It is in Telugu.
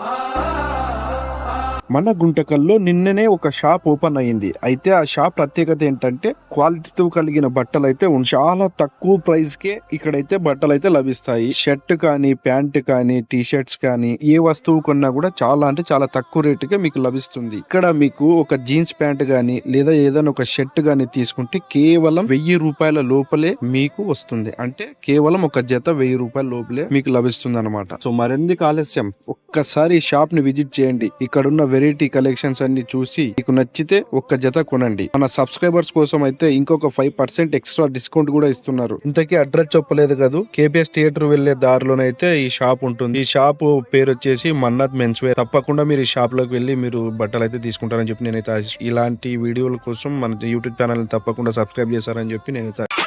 Ah! మన గుంటకల్లో నిన్ననే ఒక షాప్ ఓపెన్ అయ్యింది. అయితే ఆ షాప్ ప్రత్యేకత ఏంటంటే క్వాలిటీతో కలిగిన బట్టలు అయితే చాలా తక్కువ ప్రైస్ కే ఇక్కడైతే బట్టలు అయితే లభిస్తాయి. షర్ట్ కానీ ప్యాంట్ కానీ టీ షర్ట్స్ కానీ ఏ వస్తువు కొన్నా కూడా చాలా అంటే చాలా తక్కువ రేటుకే మీకు లభిస్తుంది. ఇక్కడ మీకు ఒక జీన్స్ ప్యాంట్ గానీ లేదా ఏదైనా ఒక షర్ట్ గానీ తీసుకుంటే కేవలం వెయ్యి రూపాయల లోపలే మీకు వస్తుంది. అంటే కేవలం ఒక జత వెయ్యి రూపాయల లోపలే మీకు లభిస్తుంది అనమాట సో మరెందుకు ఆలస్యం? ఒక్కసారి షాప్ని విజిట్ చేయండి. ఇక్కడున్న వెరైటీ కలెక్షన్స్ అన్ని చూసి మీకు నచ్చితే ఒక్క జత కొనండి. మన సబ్స్క్రైబర్స్ కోసం అయితే ఇంకొక ఫైవ్ పర్సెంట్ ఎక్స్ట్రా డిస్కౌంట్ కూడా ఇస్తున్నారు. ఇంతకీ అడ్రస్ చెప్పలేదు కదా? కేపీఎస్ థియేటర్ వెళ్ళే దారిలోనైతే ఈ షాప్ ఉంటుంది. ఈ షాప్ పేరు వచ్చేసి మన్నత్ మెన్స్ వేర్ తప్పకుండా మీరు ఈ షాప్లోకి వెళ్ళి మీరు బట్టలు అయితే తీసుకుంటారని చెప్పి నేనైతే ఇలాంటి వీడియోల కోసం మన యూట్యూబ్ ఛానల్ తప్పకుండా సబ్స్క్రైబ్ చేశారని చెప్పి నేనైతే